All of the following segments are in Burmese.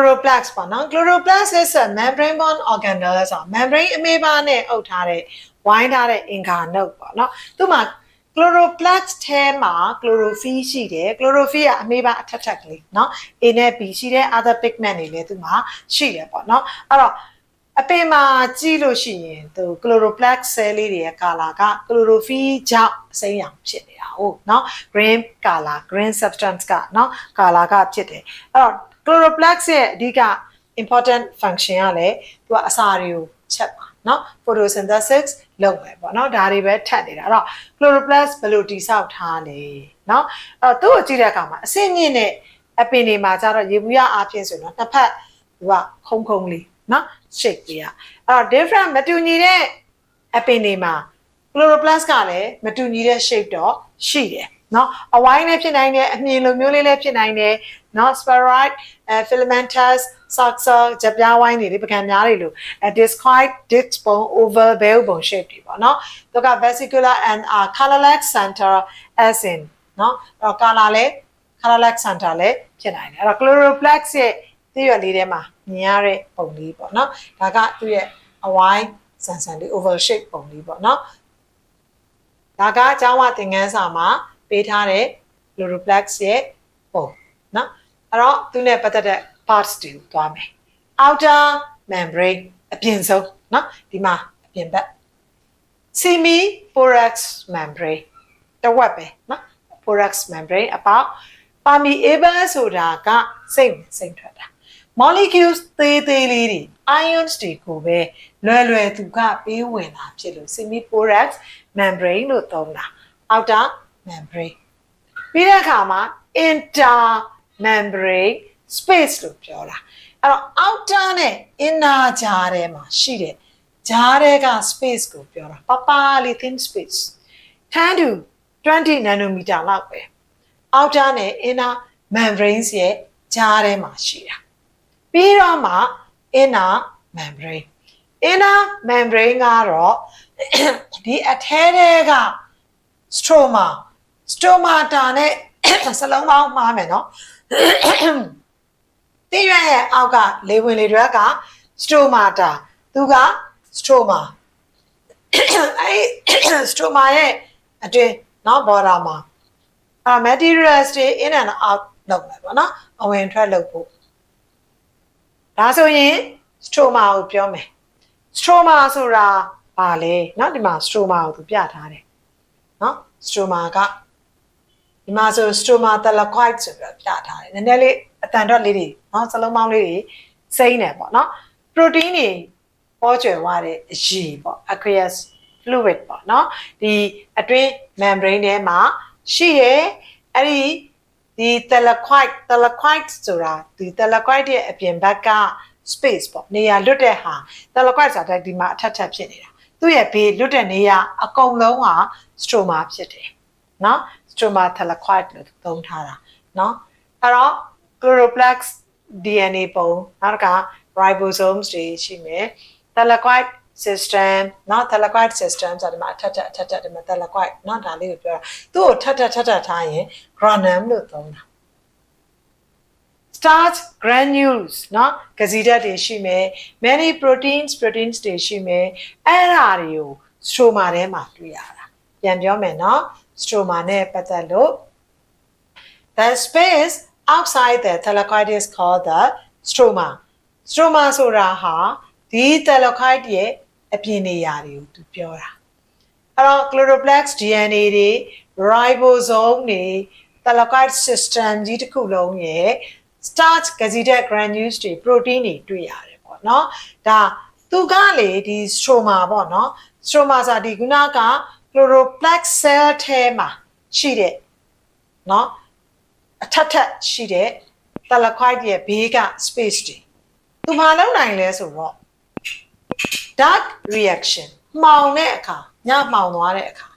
chloroplast ပေါ့နော် chloroplast is a membrane bound organelle ဆို membrane အမေးပါးနဲ့အုပ်ထားတဲ့ဝိုင်းထားတဲ့အင်္ဂါနှုတ်ပေါ့နော်သူမှာ chloroplast ထဲမှာ chlorophyll ရှိတယ် chlorophyll ကအမေးပါးအထက်ထက်ကလေးနော် A နဲ့ B ရှိတဲ့ other pigment တွေလည်းသူမှာရှိတယ်ပေါ့နော်အဲ့တော့အပင်မှာကြည့်လို့ရှိရင်သူ chloroplax cell လေးတွေရဲ့ color က chlorophyll ကြောင့်အစိမ်းရောင်ဖြစ်နေတာဟုတ်နော် green color green substance ကနော် color ကဖြစ်တယ်အဲ့တော့ chloroplast ရဲ့အဓိက important function ကလည်းသူကအစာတွေကိုချက်ပါเนาะ photosynthesis လုပ်မယ်ပေါ့เนาะဒါတွေပဲထပ်နေတာအဲ့တော့ chloroplast ဘယ်လိုတိဆောက်ထားလဲเนาะအဲ့တော့သူ့ကိုကြည့်တဲ့အခါမှာအဆင့်မြင့်တဲ့အပင်တွေမှာကျတော့ရေဘူးရအားဖြင့်ဆိုတော့နှစ်ဖက်သူကခုံခုံလေးเนาะ shape ကြီးอ่ะအဲ့တော့ different မတူညီတဲ့အပင်တွေမှာ chloroplast ကလည်းမတူညီတဲ့ shape တော့ရှိတယ် နော်အဝိုင်းလည်းဖြစ်နိုင်တယ်အမြင်လိုမျိုးလေးလည်းဖြစ်နိုင်တယ်နော် spheroid filamentous soxo ကြပြားဝိုင်းတွေလေပကံများတွေလို discoid disc bone oval bell bone shape တွေပေါ့နော်သူက vesicular and are colorless center as in နော်အဲ့တော့ color လည်း colorless center လည်းဖြစ်နိုင်တယ်အဲ့တော့ chloroplex ရဲ့သိရလေးထဲမှာမြင်ရတဲ့ပုံလေးပေါ့နော်ဒါကသူ့ရဲ့အဝိုင်းဆန်ဆန်လေး oval shape ပုံလေးပေါ့နော်ဒါကအကျောင်းဝသင်ခန်းစာမှာ ပေးထားတဲ့ Loroplax ရဲ့ပုံနော်အဲ့တော့သူနဲ့ပတ်သက်တဲ့ parts တွေသွားမယ် outer membrane အပြင်ဆုံးနော်ဒီမှာအပြင်ဘက် semi thorax membrane တဝက်ပဲနော် thorax membrane အပေါက် permeable ဆိုတာကစိတ်စိတ်ထွက်တာ molecules သေးသေးလေးတွေ ions တွေကိုပဲလွယ်လွယ်သူကပေးဝင်တာဖြစ်လို့ semi thorax membrane လို့သုံးတာ outer membrane ပြီးတဲ့အခါမှာ inter membrane space လို့ပြောတာအဲ့တော့ outer နဲ့ inner ကြားထဲမှာရှိတဲ့ကြားထဲက space ကိုပြောတာပပလေး thin space 10 to 20 nanometer လောက်ပဲ outer နဲ့ inner membranes ရဲ့ကြားထဲမှာရှိတာပြီးတော့မှ inner membrane inner membrane ကတော့ဒီအထဲထဲက stroma stomata နဲ့ စလုံးပေါင်းမှားမယ်နော်တိရွက်ရဲ့အောက်ကလေဝင်လေတွေက stomata သူက stroma အဲ stroma ရဲ့အတွင်းနော် border မှာအဲ materials တွေ in and out လုပ်မယ်ပေါ့နော်အဝင်ထွက်လုပ်ဖို့ဒါဆိုရင် stroma ကိုပြောမယ် stroma ဆိုတာဘာလဲเนาะဒီမှာ stroma ကိုသူပြထားတယ်เนาะ stroma က ဒီမှာဆို stroma thylakoid ဆိုပြီးတော့ပြထားတယ်နည်းနည်းလေးအတန်တော့လေးတွေနော်စလုံးပေါင်းလေးတွေစိမ့်တယ်ပေါ့နော် protein တွေပေါ်ကျွယ်ဝတဲ့အရည်ပေါ့ aqueous fluid ပေါ့နော်ဒီအတွင်း membrane ထဲမှာရှိတယ်အဲ့ဒီဒီ thylakoid thylakoid ဆိုတာဒီ thylakoid ရဲ့အပြင်ဘက်က space ပေါ့နေရာလွတ်တဲ့ဟာ thylakoid ဆိုတာဒီမှာအထက်ထပ်ဖြစ်နေတာသူ့ရဲ့ဘေးလွတ်တဲ့နေရာအကုန်လုံးဟာ stroma ဖြစ်တယ်နော် นาะ stroma thylakoid လို့သုံးထားတာเนาะအဲ့တော့ chloroplast DNA ပုံနောက်တစ်ခါ ribosomes တွေရှိမယ် thylakoid system เนาะ thylakoid system ဆိုတာဒီမှာအထက်ထပ်အထက်ထပ်ဒီမှာ thylakoid เนาะဒါလေးကိုပြောတာသူ့ကိုထပ်ထပ်ထပ်ထပ်ထားရင် granum လို့သုံးတာ starch granules เนาะကစီဓာတ်တွေရှိမယ် many proteins proteins တွေရှိမယ်အဲ့ဒါတွေကို stroma ထဲမှာတွေ့ရတာပြန်ပြောမယ်เนาะ stroma နဲ့ပတ်သက်လို့ the space outside the thylakoid is called the stroma stroma ဆိုတာဟာဒီ thylakoid ရဲ့အပြင်နေရာတွေကိုသူပြောတာအဲ့တော့ chloroplast DNA တွေ ribosome တွေ thylakoid system ကြီးတစ်ခုလုံးရဲ့ starch ကစီတဲ့ granules တွေ protein တွေတွေ့ရတယ်ပေါ့နော်ဒါသူကလေဒီ stroma ပေါ့နော် stroma ဆိုတာဒီခုနက chloroplast cell ထဲမှာရှိတဲ့နော်အထက်ထက်ရှိတဲ့ thylakoid ရဲ့ဘေးက space တွေသူမလုပ်နိုင်လဲဆိုတော့ dark reaction မှောင်တဲ့အခါညမှောင်သွားတဲ့အခါ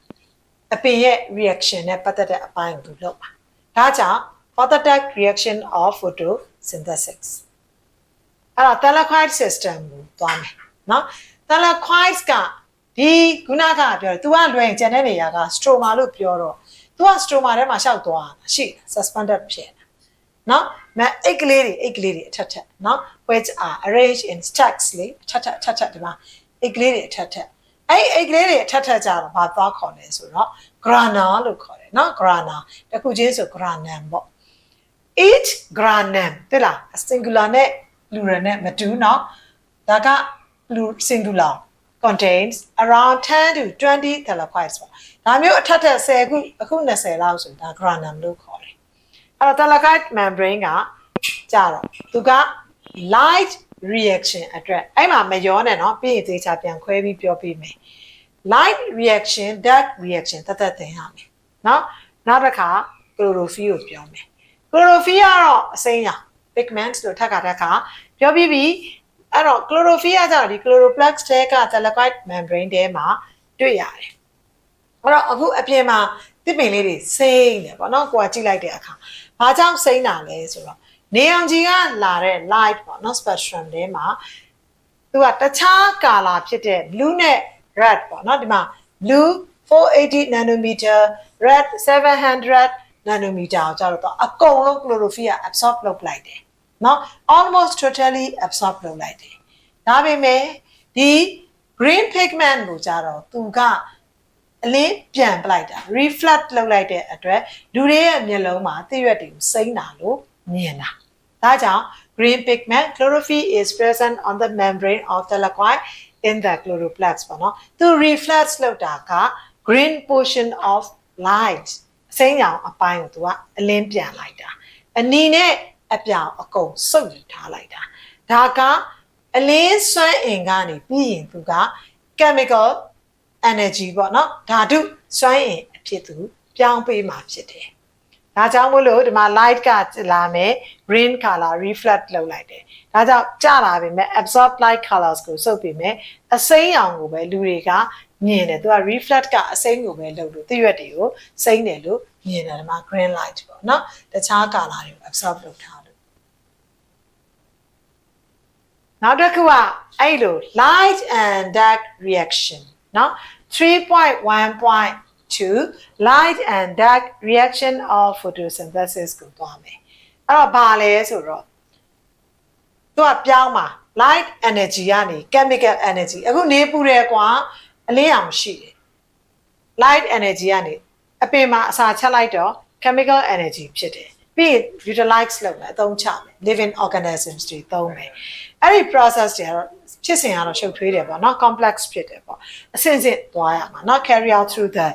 အပင်ရဲ့ reaction နဲ့ပတ်သက်တဲ့အပိုင်းကိုသူလုပ်ပါဒါကြောင့် photodiag reaction of photosynthesis အဲ့တော့ thylakoid system ကိုသွားမယ်เนาะ thylakoid က ဒီခုနကပြောတယ် तू ကလွယ်ရင်ကျန်တဲ့နေရာက stroma လို့ပြောတော့ तू က stroma ထဲမှာရှောက်သွားတာရှိ suspended ဖြစ်နေတာနော်မအိတ်ကလေးတွေအိတ်ကလေးတွေအထက်ထက်နော် which are arranged in stacks လေအထက်ထက်အထက်ထက်ဒီမှာအိတ်ကလေးတွေအထက်ထက်အဲ့အိတ်ကလေးတွေအထက်ထက်ကြတော့ဘာသွားခေါ်လဲဆိုတော့ grana လို့ခေါ်တယ်နော် grana တခုချင်းဆို granum ပေါ့ each granum တဲ့လား singular နဲ့ plural နဲ့မတူနော်ဒါက plural singular contains around 10 to 20 telequites ပေါ့ဒါမျိုးအထက်ထက်10ခုအခု20လောက်ဆိုဒါ granum လို့ခေါ်တယ်အဲ့တော့ telequite membrane ကကြတော့သူက light reaction အတွက်အဲ့မှာမရောနဲ့เนาะပြီးရင်သေချာပြန်ခွဲပြီးပြောပြမယ် light reaction dark reaction တသက်တင်ရမယ်เนาะနောက်တစ်ခါ chlorophyll ကိုပြောမယ် chlorophyll ကတော့အစိမ်းရောင် pigment လို့ထပ်ခါထပ်ခါပြောပြီးပြီ အဲ့တော့ chlorophyll ကကြတော့ဒီ chloroplast တဲက telequite membrane ထဲမှာတွေ့ရတယ်အဲ့တော့အခုအပြင်မှာတစ်ပင်လေးတွေစိမ့်တယ်ပေါ့နော်ကိုကကြည့်လိုက်တဲ့အခါဘာကြောင့်စိမ့်တာလဲဆိုတော့နေအောင်ကြီးကလာတဲ့ light ပေါ့နော် spectrum ထဲမှာသူကတခြားကာလာဖြစ်တဲ့ blue နဲ့ red ပေါ့နော်ဒီမှာ blue 480 nanometer red 700 nanometer ကိုကျတော့အကုန်လုံး chlorophyll က absorb လုပ်လိုက်တယ် နော် almost totally absorb လုပ်လိုက်တယ်ဒါပေမဲ့ဒီ green pigment ကိုကြတော့သူကအလင်းပြန်ပလိုက်တာ reflect လုပ်လိုက်တဲ့အတွက်လူတွေရဲ့မျက်လုံးမှာသစ်ရွက်တွေကိုစိမ့်တာလို့မြင်တာဒါကြောင့် green pigment chlorophyll is present on the membrane of the liquid in the chloroplast ပေါ့နော်သူ reflect လုပ်တာက green portion of light အစိမ်းရောင်အပိုင်းကိုသူကအလင်းပြန်လိုက်တာအနီနဲ့ အပြောင်အကုန်စုပ်ယူထားလိုက်တာဒါကအလင်းစွမ်းအင်ကနေပြီးရင်သူက chemical energy ပေါ့နော်ဓာတုစွမ်းအင်အဖြစ်သူပြောင်းပေးမှာဖြစ်တယ်ဒါကြောင့်မို့လို့ဒီမှာ light ကလာမယ် green color reflect လုပ်လိုက်တယ်ဒါကြောင့်ကြာလာပြီမဲ့ absorb light colors ကိုစုပ်ပြီးမဲ့အစိမ်းရောင်ကိုပဲလူတွေကမြင်တယ်သူက reflect ကအစိမ်းကိုပဲလုပ်လို့တရွက်တွေကိုစိမ်းတယ်လို့မြင်တယ်ဒီမှာ green light ပေါ့နော်တခြား color တွေကို absorb လုပ်ထားလို့ နောက်တစ်ခုကအဲ့လို light and dark reaction နော်3.1.2 light and dark reaction of photosynthesis ကိုသွားမယ်အဲ့တော့ဘာလဲဆိုတော့သူကပြောင်းပါ light energy ကနေ chemical energy အခုနေပူတယ်ကွာအလင်းရောင်ရှိတယ် light energy ကနေအပင်မှာအစာချက်လိုက်တော့ chemical energy ဖြစ်တယ် ပြီး utilize လုပ်မယ်အသုံးချမယ် living organisms တွေသုံးမယ်အဲ့ဒီ process တွေကတော့ဖြစ်စဉ်ကတော့ရှုပ်ထွေးတယ်ပေါ့နော် complex ဖြစ်တယ်ပေါ့အစဉ်စဉ်သွားရမှာနော် carry out through the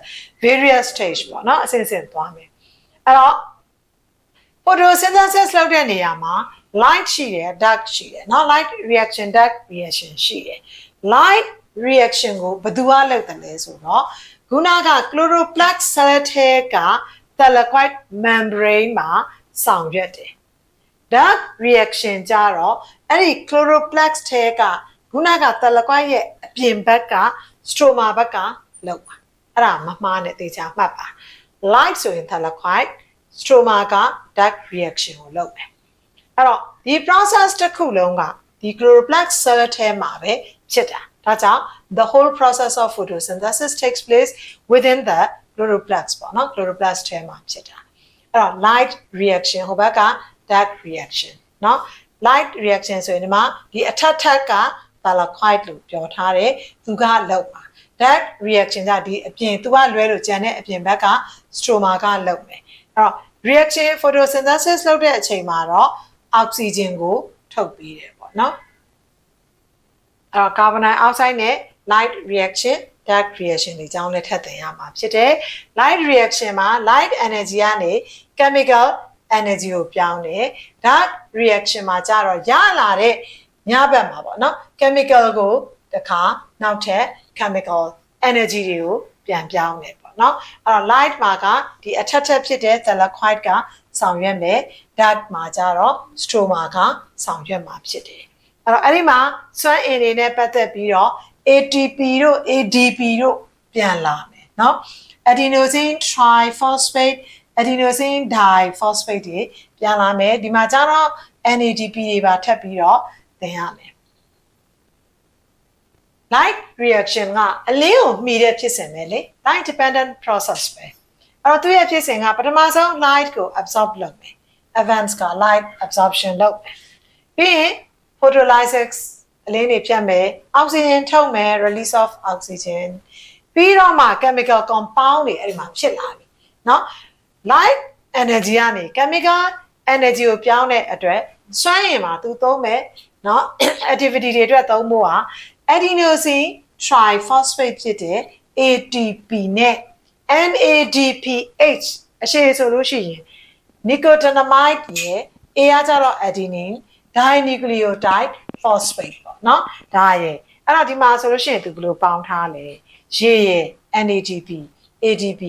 various stage ပေါ့နော်အစဉ်စဉ်သွားမယ်အဲ့တော့ photosynthesis လုပ်တဲ့နေရာမှာ light ရှိတယ် dark ရှိတယ်နော် light reaction dark reaction ရှိတယ် light reaction ကိုဘယ်သူကလုပ်တယ်လဲဆိုတော့ခုနက chloroplast cell ထဲက thylakoid membrane မှာဆောင်ရွက်တယ် dark reaction ကြတော့အဲ့ဒီ chloroplast ထဲကခုနက thylakoid ရဲ့အပြင်ဘက်က stroma ဘက်ကလောက်ပါအဲ့ဒါမမှားနဲ့သေချာမှတ်ပါ light ဆိုရင် thylakoid stroma က dark reaction ကိုလုပ်မယ်အဲ့တော့ဒီ process တစ်ခုလုံးကဒီ chloroplast cell ထဲမှာပဲဖြစ်တာဒါကြောင့် the whole process of photosynthesis takes place within the chloroplast ပေါ့နော် chloroplast ထဲမှာဖြစ်တာအဲ့တော့ light reaction ဟိုဘက်က dark reaction เนาะ light reaction ဆိုရင်ဒီမှာဒီအထက်ထက်က thylakoid လို့ပြောထားတယ်သူကလောက်ပါ dark reaction ကဒီအပြင်သူကလွဲလို့ကျန်တဲ့အပြင်ဘက်က stroma ကလောက်မယ်အဲ့တော့ reaction photosynthesis လုပ်တဲ့အချိန်မှာတော့ oxygen ကိုထုတ်ပေးတယ်ပေါ့နော်အဲ့တော့ carbon dioxide နဲ့ light reaction dark reaction တွေအကြောင်းလည်းထပ်သင်ရမှာဖြစ်တယ် light reaction မှာ light energy ကနေ chemical energy ကိုပြောင်းတယ် dark reaction မှာကျတော့ရလာတဲ့ညဘက်မှာပေါ့နော် chemical ကိုတခါနောက်ထပ် chemical energy တွေကိုပြန်ပြောင်းတယ်ပေါ့နော်အဲ့တော့ light မှာကဒီအထက်ထက်ဖြစ်တဲ့ thylakoid ကဆောင်ရွက်မယ် dark မှာကျတော့ stroma ကဆောင်ရွက်မှာဖြစ်တယ်အဲ့တော့အဲ့ဒီမှာစွမ်းအင်တွေနဲ့ပတ်သက်ပြီးတော့ ATP တို့ ADP တို့ပြန်လာမယ်เนาะ adenosine triphosphate adenosine diphosphate တွေပြန်လာမယ်ဒီမှာကျတော့ NADP တွေပါထပ်ပြီးတော့သင်ရမယ် light reaction ကအလင်းကိုမှီတဲ့ဖြစ်စဉ်ပဲလေ light dependent process ပဲအဲ့တော့သူရဲ့ဖြစ်စဉ်ကပထမဆုံး light ကို absorb လုပ်မယ် events က light absorption လုပ်မယ်ပြီးရင် photolysis အလင်းတွေဖြတ်မယ် oxygen ထုတ်မယ် release of oxygen ပြီးတော့မှ chemical compound တွေအဲ့ဒီမှာဖြစ်လာပြီเนาะ light energy ကနေ chemical energy ကိုပြောင်းတဲ့အတွက်စွမ်းရည်မှာသူသုံးမယ်เนาะ activity တွေအတွက်သုံးဖို့ဟာ adenosine triphosphate ဖြစ်တဲ့ ATP နဲ့ NADPH အရှိဆိုလို့ရှိရင် nicotinamide ရဲ့ A ကကြတော့ adenine dinucleotide phosphate ပေါ့เนาะဒါရဲ့အဲ့တော့ဒီမှာဆိုလို့ရှိရင်သူဘယ်လိုပေါင်းထားလဲရေရဲ့ NADP ADP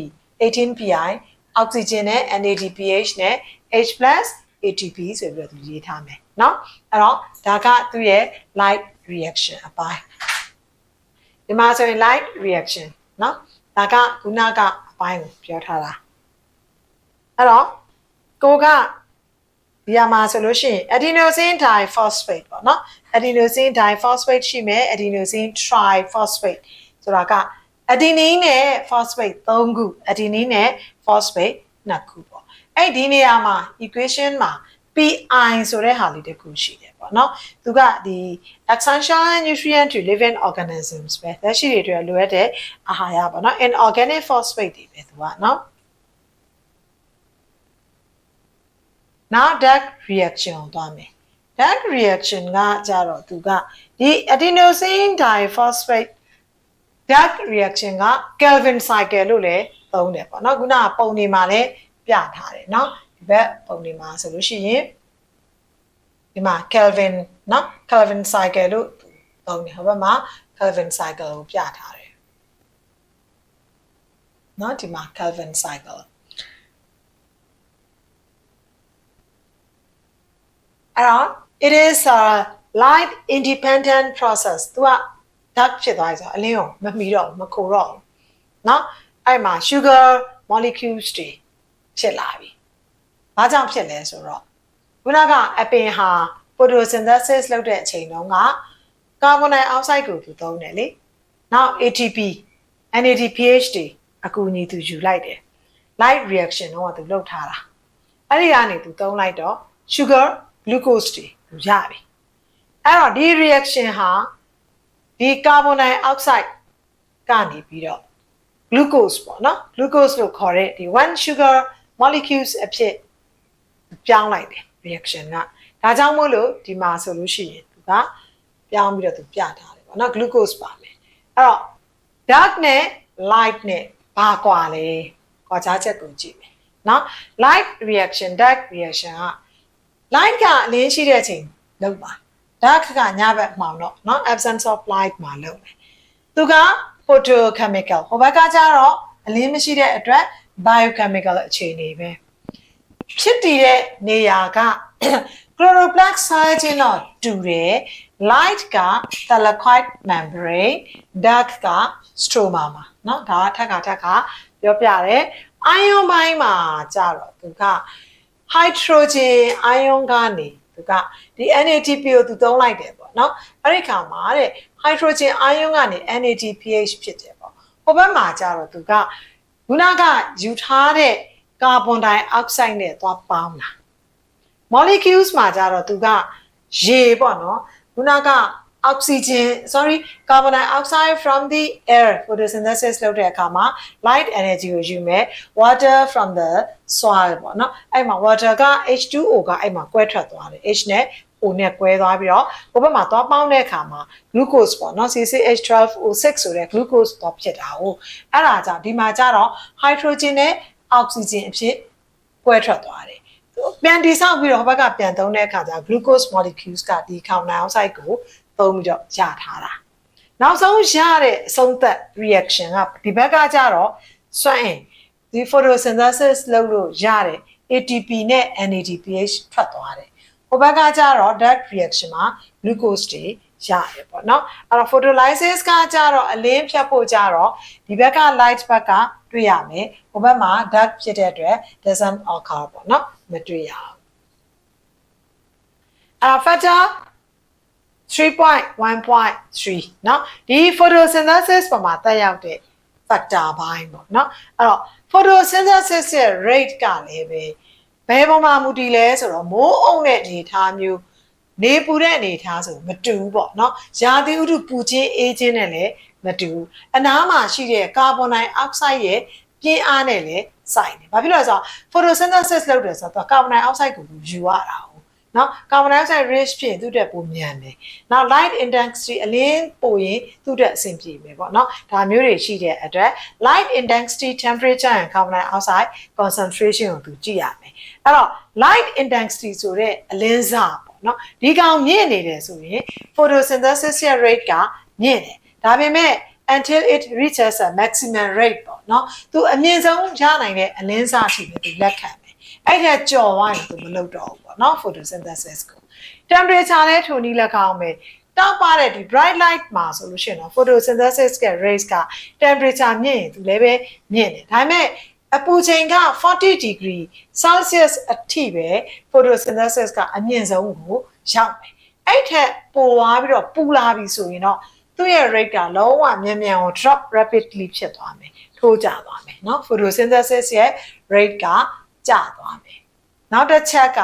18PI အောက်ဆီဂျင်နဲ့ NADPH နဲ့ H+ ATP ဆိုပြီးတော့သူရေးထားမယ်เนาะအဲ့တော့ဒါကသူ့ရဲ့ light reaction အပိုင်းဒီမှာဆိုရင် light reaction เนาะဒါကခုနကအပိုင်းကိုပြောထားတာအဲ့တော့ကိုကဒီအမှာဆိုလို့ရှိရင် adenosine diphosphate ပေါ့နော် adenosine diphosphate ရှိမယ် adenosine triphosphate ဆိုတာက adenine နဲ့ phosphate 3ခု adenine နဲ့ phosphate 2ခုပေါ့အဲ့ဒီနေရာမှာ equation မှာ PI ဆိုတဲ့ဟာလေးတစ်ခုရှိတယ်ပေါ့နော်သူကဒီ essential nutrient to living organisms ပဲသက်ရှိတွေအတွက်လိုအပ်တဲ့အာဟာရပေါ့နော် inorganic phosphate တွေပဲသူကနော်နောက် dark reaction ကိုသွားမယ် dark reaction ကကြတော့သူကဒီ adenosine diphosphate dark reaction က Kelvin cycle လို့လည်းသုံးတယ်ပေါ့နော်ခုနကပုံနေမှာလည်းပြထားတယ်เนาะဒီဘက်ပုံနေမှာဆိုလို့ရှိရင်ဒီမှာ Kelvin เนาะ Kelvin cycle လို့သုံးတယ်ဟိုဘက်မှာ Kelvin cycle ကိုပြထားတယ်เนาะဒီမှာ Kelvin cycle အဲ့တော့ it is a light independent process သူက dark ဖြစ်သွားပြီဆိုတော့အလင်းကိုမမီတော့ဘူးမခိုတော့ဘူးเนาะအဲ့မှာ sugar molecules တွေဖြစ်လာပြီ။ဘာကြောင့်ဖြစ်လဲဆိုတော့ခုနကအပင်ဟာ photosynthesis လုပ်တဲ့အချိန်တုန်းကကာဗွန်ဒိုင်အောက်ဆိုက်ကိုသူသုံးတယ်လေ။နောက် ATP NADPH တွေအကူအညီသူယူလိုက်တယ်။ light reaction တော့သူလုပ်ထားတာ။အဲ့ဒီကနေသူသုံးလိုက်တော့ sugar glucose တွေ သူရပြီ။အဲ့တော့ဒီ reaction ဟာဒီကာဗွန်ဒိုင်အောက်ဆိုက်ကနေပြီးတော့ glucose ပေါ့နော် glucose လို့ခေါ်တဲ့ဒီ1 sugar molecules အဖြစ်ပြောင်းလိုက်တယ် reaction ကဒါကြောင့်မို့လို့ဒီမှာဆိုလို့ရှိရင်သူကပြောင်းပြီးတော့သူပြထားတယ်ပေါ့နော် glucose ပါမယ်အဲ့တော့ dark နဲ့ light နဲ့ဘာကွာလဲကွာခြားချက်ကိုကြည့်မယ်နော် light reaction dark reaction က light ကအလင်းရှိတဲ့အချိန်လုပ်ပါ dark ကညဘက်မှောင်တော့เนาะ absence of light မှာလုပ်မယ်သူက photochemical ဟိုဘက်ကကျတော့အလင်းမရှိတဲ့အတွက် biochemical အခြေအနေပဲဖြစ်တည်တဲ့နေရာက chloroplast ဆိုင်ခြင်းတော့တူတယ် light က thylakoid membrane dark က stroma မှာเนาะဒါကထက်ကထက်ကပြောပြတယ် ion ဘိုင်းမှာကျတော့သူက hydrogen ion ကနေသူကဒီ NADP ကိုသူသုံးလိုက်တယ်ပေါ့နော်အဲ့ဒီခါမှာတဲ့ hydrogen ion ကနေ NADPH ဖြစ်တယ်ပေါ့ဟိုဘက်မှာကျတော့သူကခုနကယူထားတဲ့ကာဗွန်ဒိုင်အောက်ဆိုက်နဲ့သွားပေါင်းတာ molecules မှာကျတော့သူကရေပေါ့နော်ခုနက oxygen sorry carbon dioxide from the air photosynthesis လုပ်တဲ့အခါမှာ light energy ကိုယူမယ် water from the soil ပေါ့နော်အဲ့မှာ water က H2O ကအဲ့မှာကွဲထွက်သွားတယ် H နဲ့ O နဲ့ကွဲသွားပြီးတော့ဘဘမှာသွားပေါင်းတဲ့အခါမှာ glucose ပေါ့နော် CCH12O6 ဆိုတဲ့ glucose တော့ဖြစ်တာဟုတ်အဲ့ဒါကြောင့်ဒီမှာကျတော့ hydrogen နဲ့ oxygen အဖြစ်ကွဲထွက်သွားတယ်ပြန်တိဆောက်ပြီးတော့ဘက်ကပြန်သုံးတဲ့အခါကျ glucose molecules ကဒီ carbon dioxide ကို သုံးပြီးတော့ရထားတာနောက်ဆုံးရတဲ့အဆုံးသက် reaction ကဒီဘက်ကကျတော့စွမ်းအင်ဒီ photosynthesis လုပ်လို့ရတဲ့ ATP နဲ့ NADPH ထွက်သွားတယ်ဟိုဘက်ကကျတော့ dark reaction မှာ glucose တွေရတယ်ပေါ့နော်အဲ့တော့ photolysis ကကြတော့အလင်းဖြတ်ဖို့ကြတော့ဒီဘက်က light ဘက်ကတွေ့ရမယ်ဟိုဘက်မှာ dark ဖြစ်တဲ့အတွက် doesn't occur ပေါ့နော်မတွေ့ရအောင်အဲ့ factor 3.1.3เนาะဒီ photosynthesis ပေါ်မှာတက်ရောက်တဲ့ factor ဘိုင်းပေါ့เนาะအဲ့တော့ photosynthesis ရဲ့ rate ကလည်းပဲ ဘယ်ပုံမှာမူတည်လဲဆိုတော့မိုးအုံတဲ့အနေထားမျိုးနေပူတဲ့အနေထားဆိုမတူဘူးပေါ့နော်ရာသီဥတုပူချင်းအေးချင်းနဲ့လည်းမတူဘူးအနားမှာရှိတဲ့ကာဗွန်ဒိုင်အောက်ဆိုက်ရဲ့ပြင်းအားနဲ့လည်းစိုက်တယ်ဘာဖြစ်လို့လဲဆိုတော့ photosynthesis လုပ်တယ်ဆိုတော့ကာဗွန်ဒိုင်အောက်ဆိုက်ကိုယူရတာ哦 နော်ကာဗွန်ဒိုင်အောက်ဆိုက် rich ဖြစ်ရင်သူ့တက်ပိုမြန်တယ်နောက် light intensity အလင်းပိုရင်သူ့တက်အဆင်ပြေမယ်ပေါ့နော်ဒါမျိုးတွေရှိတဲ့အတွက် light intensity temperature and carbon dioxide concentration ကိုသူကြည့်ရမယ်အဲ့တော့ light intensity ဆိုတဲ့အလင်းစားပေါ့နော်ဒီကောင်မြင့်နေတယ်ဆိုရင် photosynthesis rate ကမြင့်တယ်ဒါပေမဲ့ until it reaches a maximum rate ပေါ့နော်သူအမြင့်ဆုံးရနိုင်တဲ့အလင်းစားရှိတယ်သူလက်ခံတယ်အဲ့ဒါကြော်သွားရင်သူမလုပ်တော့ဘူး ပေါ့နော် photosynthesis ကို temperature လည်းထိုနည်းလက်ကောင်းပဲတောက်ပါတဲ့ဒီ bright light မှာဆိုလို့ရှိရင်တော့ photosynthesis က rays က temperature မြင့်ရင်သူလည်းပဲမြင့်တယ်ဒါပေမဲ့အပူချိန်က40 degree celsius အထိပဲ photosynthesis ကအမြင့်ဆုံးကိုရောက်တယ်အဲ့ထက်ပိုသွားပြီးတော့ပူလာပြီဆိုရင်တော့သူ့ရဲ့ rate ကလုံးဝမြန်မြန်ကို drop rapidly ဖြစ်သွားမယ်ထိုးကျသွားမယ်เนาะ photosynthesis ရဲ့ rate ကကျသွားမယ်နောက်တစ်ချက်က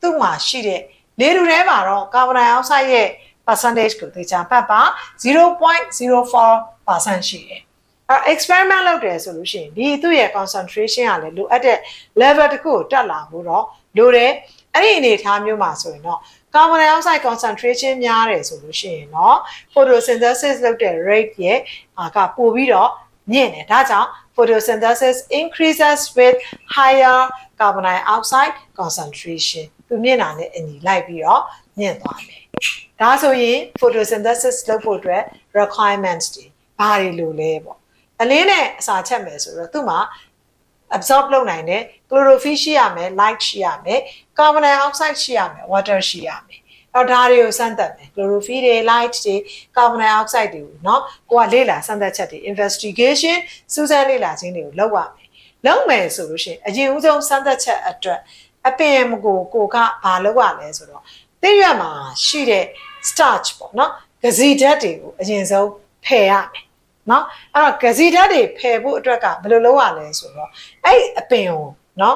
သူ့မှာရှိတဲ့လေတူထဲမှာတော့ကာဗွန်ဒိုင်အောက်ဆိုက်ရဲ့ percentage ကိုသိချာပတ်ပါ0.04%ရှိတယ်အဲ experiment လုပ်တယ်ဆိုလို့ရှိရင်ဒီသူ့ရဲ့ concentration ကလည်းလိုအပ်တဲ့ level တစ်ခုကိုတက်လာဖို့တော့လိုတယ်အဲ့ဒီအနေအထားမျိုးမှာဆိုရင်တော့ carbon dioxide concentration များတယ်ဆိုလို့ရှိရင်တော့ photosynthesis လုပ်တဲ့ rate ရဲ့အာကပိုပြီးတော့ မြင့်တယ်ဒါကြောင့် photosynthesis increases with higher carbon dioxide concentration သူမြင့်တာနဲ့အညီလိုက်ပြီးတော့မြင့်သွားမယ်ဒါဆိုရင် photosynthesis လုပ်ဖို့အတွက် requirements တွေဘာတွေလိုလဲပေါ့အလင်းနဲ့အစာချက်မယ်ဆိုတော့သူ့မှာ absorb လုပ်နိုင်တယ် chlorophyll ရှိရမယ် light ရှိရမယ် carbon dioxide ရှိရမယ် water ရှိရမယ် တော့ဒါတွေကိုစမ်းသပ်မယ် chlorophyll တွေ light တွေ carbon dioxide တွေကိုเนาะကိုကလေ့လာစမ်းသပ်ချက်တွေ investigation စူးစမ်းလေ့လာခြင်းတွေကိုလုပ်ရမယ်လုပ်မယ်ဆိုလို့ရှိရင်အရင်ဦးဆုံးစမ်းသပ်ချက်အတွက်အပင်ကိုကိုကဘာလုပ်ရလဲဆိုတော့သိရမှာရှိတဲ့ starch ပေါ့เนาะဂစီဓာတ်တွေကိုအရင်ဆုံးဖယ်ရမယ်เนาะအဲ့တော့ဂစီဓာတ်တွေဖယ်ဖို့အတွက်ကဘယ်လိုလုပ်ရလဲဆိုတော့အဲ့အပင်ကိုเนาะ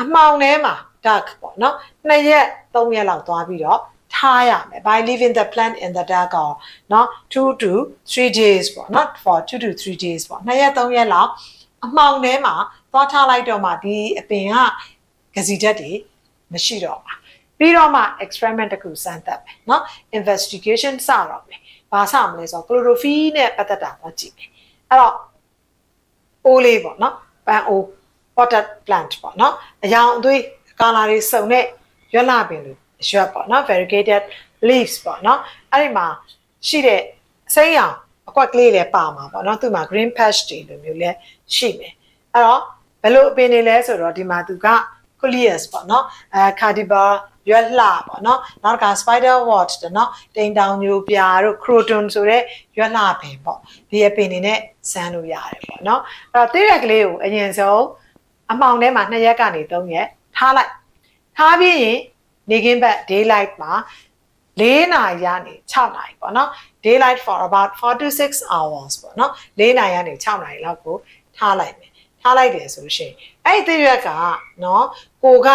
အမှောင်ထဲမှာ dark ပေါ့เนาะနှစ်ရက် သုံးရက်လောက်သွားပြီးတော့ထားရမယ် by leaving the plant in the dark ကိုเนาะ2 to 3 days ပေါ့ not for 2 to 3 days ပေါ့နှစ်ရက်သုံးရက်လောက်အမှောင်ထဲမှာသွားထားလိုက်တော့မှဒီအပင်ကဂစီဓာတ်တွေမရှိတော့ပါပြီးတော့မှ experiment တစ်ခုစမ်းသပ်မယ်เนาะ investigation စတော့မယ်ဘာစမလဲဆိုတော့ chlorophyll နဲ့ပတ်သက်တာတော့ကြည့်မယ်အဲ့တော့အိုးလေးပေါ့เนาะပန်းအိုး potted plant ပေါ့เนาะအယောင်အသွေးကာလာတွေစုံတဲ့ ရွက်လာပင်လူရွက်ပေါ့နော် variegated leaves ပေါ့နော်အဲ့ဒီမှာရှိတဲ့စိမ်းရောင်အကွက်ကလေးလည်းပါမှာပေါ့နော်သူမှာ green patch တွေလိုမျိုးလည်းရှိမယ်အဲ့တော့ဘယ်လိုအပင်တွေလဲဆိုတော့ဒီမှာသူက coleus ပေါ့နော်အဲ cardibar ရွက်လှပေါ့နော်နောက်က spider wart တဲ့နော်တိန်တောင်ညိုပြာတို့ croton ဆိုတဲ့ရွက်လှပင်ပေါ့ဒီအပင်တွေနဲ့စမ်းလို့ရတယ်ပေါ့နော်အဲ့တော့တိရက်ကလေးကိုအရင်ဆုံးအမှောင်ထဲမှာ2ရက်ကနေ3ရက်ထားလိုက် ထားပြီးရင်နေကင်းဘက် daylight မှာ4နာရီကနေ6နာရီပေါ့เนาะ daylight for about 4 to 6 hours ပေါ့เนาะ4နာရီကနေ6နာရီလောက်ကိုထားလိုက်မယ်ထားလိုက်တယ်ဆိုလို့ရှိရင်အဲ့ဒီရွက်ကเนาะကိုက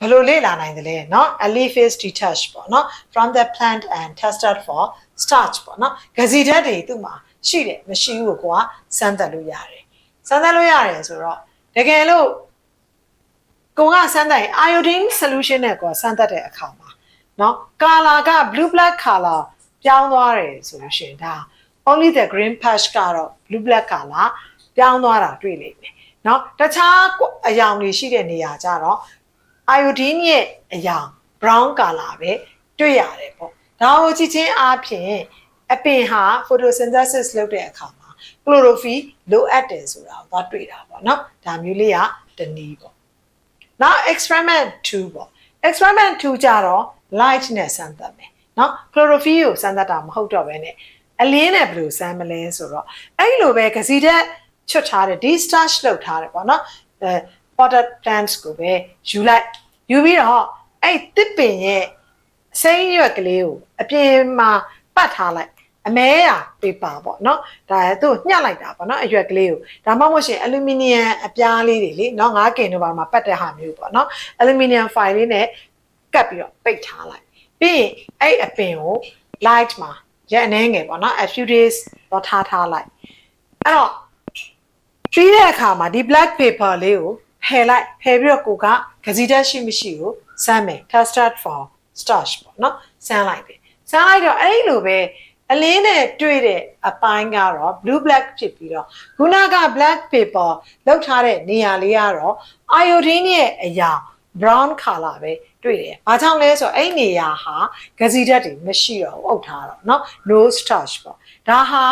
ဘယ်လိုလေ့လာနိုင်တယ်လဲเนาะ a leaf is detached ပေါ့เนาะ from the plant and tested for starch ပေါ့เนาะဂစီဓာတ်တွေသူ့မှာရှိတယ်မရှိဘူးကိုကစမ်းသပ်လို့ရတယ်စမ်းသပ်လို့ရတယ်ဆိုတော့တကယ်လို့ ကိုကစမ်းသပ်ရင် iodine solution နဲ့ကိုကစမ်းသပ်တဲ့အခါမှာเนาะ color က blue black color ပြောင်းသွားတယ်ဆိုလို့ရှိရင်ဒါ only the green patch ကတော့ blue black color ပြောင်းသွားတာတွေ့လိမ့်မယ်เนาะတခြားအယောင်တွေရှိတဲ့နေရာကြတော့ iodine ရဲ့အယောင် brown color ပဲတွေ့ရတယ်ပေါ့ဒါကိုကြည့်ချင်းအားဖြင့်အပင်ဟာ photosynthesis လုပ်တဲ့အခါမှာ chlorophyll လိုအပ်တယ်ဆိုတာကိုသွားတွေ့တာပေါ့เนาะဒါမျိုးလေးကတနည်းပေါ့ နောက် experiment 2ပေါ့ experiment 2ကြတော့ light နဲ့စမ်းသပ်မယ်နော် chlorophyll ကိုစမ်းသပ်တာမဟုတ်တော့ဘဲနဲ့အလင်းနဲ့ဘယ်လိုစမ်းမလဲဆိုတော့အဲ့လိုပဲကစီတက်ချွတ်ထားတယ်ဒီ starch လောက်ထားတယ်ပေါ့နော်အဲ potted plants ကိုပဲယူလိုက်ယူပြီးတော့အဲ့တစ်ပင်ရဲ့စိမ်းရွက်ကလေးကိုအပြင်မှာပတ်ထားလိုက် အမဲရ paper ပေါ့နော်ဒါသူ့ညှက်လိုက်တာပေါ့နော်အရွက်ကလေးကိုဒါမှမဟုတ်ရှင်အလူမီနီယံအပြားလေးတွေလေနော်9ကင်တို့ဘာမှာပတ်တဲ့ဟာမျိုးပေါ့နော်အလူမီနီယံ file လေးနဲ့ကပ်ပြီးတော့ပိတ်ထားလိုက်ပြီးရင်အဲ့အပင်ကို light မှာရက်အနေငယ်ပေါ့နော် a few days တော့ထားထားလိုက်အဲ့တော့ပြီးတဲ့အခါမှာဒီ black paper လေးကိုဖယ်လိုက်ဖယ်ပြီးတော့ကိုကဂစီတက်ရှိမရှိကိုစမ်းမယ် custard for starch ပေါ့နော်စမ်းလိုက်တယ်စမ်းလိုက်တော့အဲ့လိုပဲ အလင်းနဲ့တွေ့တဲ့အပိုင်းကတော့ blue black ဖြစ်ပြီးတော့ခုနက black paper လောက်ထားတဲ့နေရာလေးကတော့ iodine ရဲ့အရာ brown color ပဲတွေ့တယ်။ဘာကြောင့်လဲဆိုတော့အဲ့နေရာဟာဂစီဓာတ်တွေမရှိတော့ဘူးအုပ်ထားတော့เนาะ no starch ပေါ့။ဒါဟာ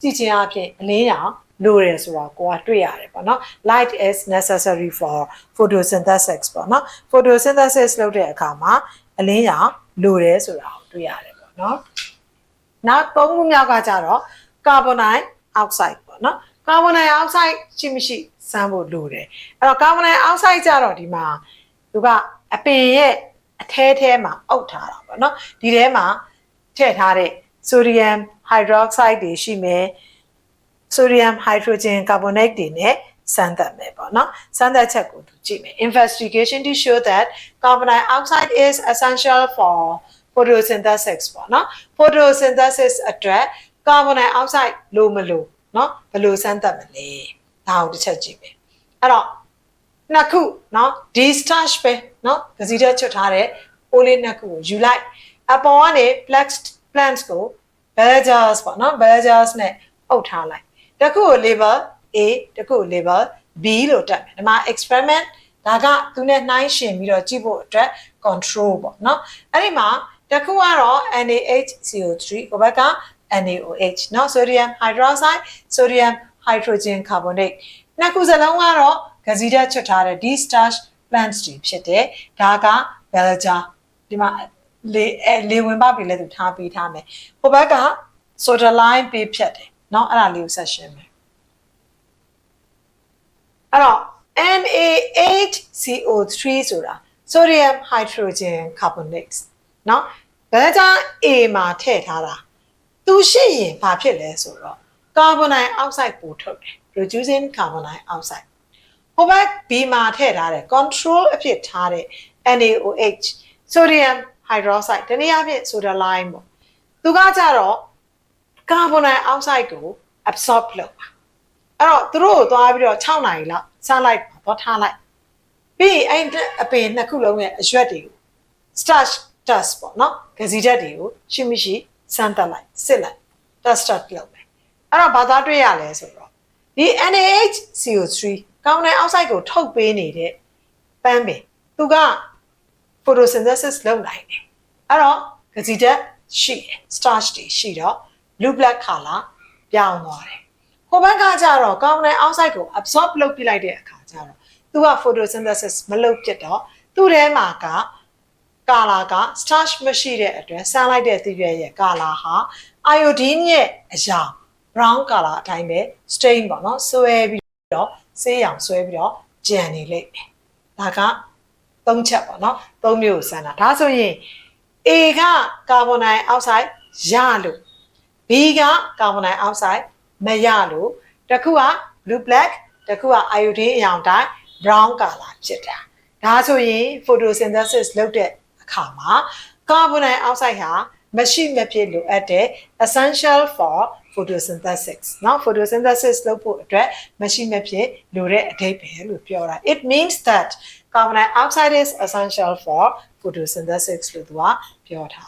ကြည့်ချင်းအဖြစ်အလင်းရောင်လိုတယ်ဆိုတော့ကိုကတွေ့ရတယ်ပေါ့နော် light is necessary for photosynthesis ပေါ့နော် photosynthesis လုပ်တဲ့အခါမှာအလင်းရောင်လိုတယ်ဆိုတာကိုတွေ့ရတယ်ပေါ့နော် နောက်သုံးခုမြောက်ကကြတော့ carbon dioxide ပေါ့နော် carbon dioxide ရှိမရှိစမ်းဖို့လိုတယ်အဲ့တော့ carbon dioxide ကြတော့ဒီမှာသူကအပင်ရဲ့အထဲထဲမှာအုပ်ထားတာပေါ့နော်ဒီထဲမှာထည့်ထားတဲ့ sodium hydroxide တွေရှိမယ် sodium hydrogen carbonate တွေနဲ့စမ်းသပ်မယ်ပေါ့နော်စမ်းသပ်ချက်ကိုသူကြည့်မယ် investigation to show that carbon dioxide is essential for photosynthesis ပေါ့နော် photosynthesis အတွက် carbon dioxide လိုမလိုနော်ဘယ်လိုစမ်းသပ်မလဲဒါကိုတစ်ချက်ကြည့်မယ်အဲ့တော့နှစ်ခုနော်ဒီ starch ပဲနော်ကစီတက်ချွတ်ထားတဲ့အိုးလေးနှစ်ခုကိုယူလိုက်အပေါ်ကနေ flexed plants ကို Belgers ပေါ့နော် Belgers နဲ့အုပ်ထားလိုက်တစ်ခုကို label A တစ်ခုကို label B လို့တက်မယ်ဒီမှာ experiment ဒါကသူနဲ့နှိုင်းယှဉ်ပြီးတော့ကြည့်ဖို့အတွက် control ပေါ့နော်အဲ့ဒီမှာ တစ်ခုကတော့ NaHCO3 ဟိုဘက်က NaOH เนาะ sodium hydroxide sodium hydrogen carbonate နှစ်ခုစလုံးကတော့ဂစီဓာတ်ချွတ်ထားတဲ့ D starch plants တွေဖြစ်တယ်ဒါက Belger ဒီမှာလေအဲလေဝင်ပေါက်တွေလည်းသူထားပေးထားမယ်ဟိုဘက်က soda line ပေးဖြတ်တယ်เนาะအဲ့ဒါလေးကိုဆက်ရှင်းမယ်အဲ့တော့ NaHCO3 ဆိုတာ sodium hydrogen carbonate เนาะ ဘယ်ကြောင့် A မှာထည့်ထားတာသူရှိရင်ဘာဖြစ်လဲဆိုတော့ carbon dioxide ပိုထုတ်တယ် producing carbon dioxide ဟိုဘက် B မှာထည့်ထားတယ် control အဖြစ်ထားတဲ့ NaOH sodium hydroxide တနည်းအားဖြင့် soda lime ပေါ့သူကကြတော့ carbon dioxide ကို absorb လုပ်ပါအဲ့တော့သူတို့ကိုသွားပြီးတော့6နာရီလောက်စားလိုက်ပါတော့ထားလိုက်ပြီးအဲ့အပင်နှစ်ခုလုံးရဲ့အရွက်တွေကို starch dust ပေါ့နော်ဂစီဓာတ်တွေကိုရှိမရှိစမ်းတက်လိုက်စစ်လိုက် dust dust လုပ်မယ်အဲ့တော့ဘာသာတွေ့ရလဲဆိုတော့ဒီ NaHCO3 ကောင်းတဲ့အောက်ဆိုက်ကိုထုတ်ပေးနေတဲ့ပန်းပင်သူက photosynthesis လုပ်နိုင်တယ်အဲ့တော့ဂစီဓာတ်ရှိတယ် starch တွေရှိတော့ blue black color ပြောင်းသွားတယ်ဟိုဘက်ကကြတော့ကောင်းတဲ့အောက်ဆိုက်ကို absorb လုပ်ပြလိုက်တဲ့အခါကျတော့သူက photosynthesis မလုပ်ဖြစ်တော့သူ့ထဲမှာက ကာလာက starch မရှိတဲ့အတွက်ဆန်းလိုက်တဲ့သီးရွက်ရဲ့ကာလာဟာ iodine ရဲ့အရာ brown color အတိုင်းပဲ stain ပေါ့နော်ဆွဲပြီးတော့ဆေးရောင်ဆွဲပြီးတော့ကြံနေလိမ့်မယ်ဒါကသုံးချက်ပေါ့နော်သုံးမျိုးကိုစမ်းတာဒါဆိုရင် A ကကာဗွန်ဒိုင်အောက်ဆိုက်ရလို့ B ကကာဗွန်ဒိုင်အောက်ဆိုက်မရလို့တစ်ခုက blue black တစ်ခုက iodine အရောင်တိုင်း brown color ဖြစ်တာဒါဆိုရင် photosynthesis လုပ်တဲ့ အခါမှာကာဗွန်ဒိုင်အောက်ဆိုက်ဟာမရှိမဖြစ်လိုအပ်တဲ့ essential for photosynthesis เนาะ photosynthesis လုပ်ဖို့အတွက်မရှိမဖြစ်လိုတဲ့အဓိပ္ပာယ်လို့ပြောတာ it means that carbon dioxide is essential for photosynthesis လို့သူကပြောထားတာ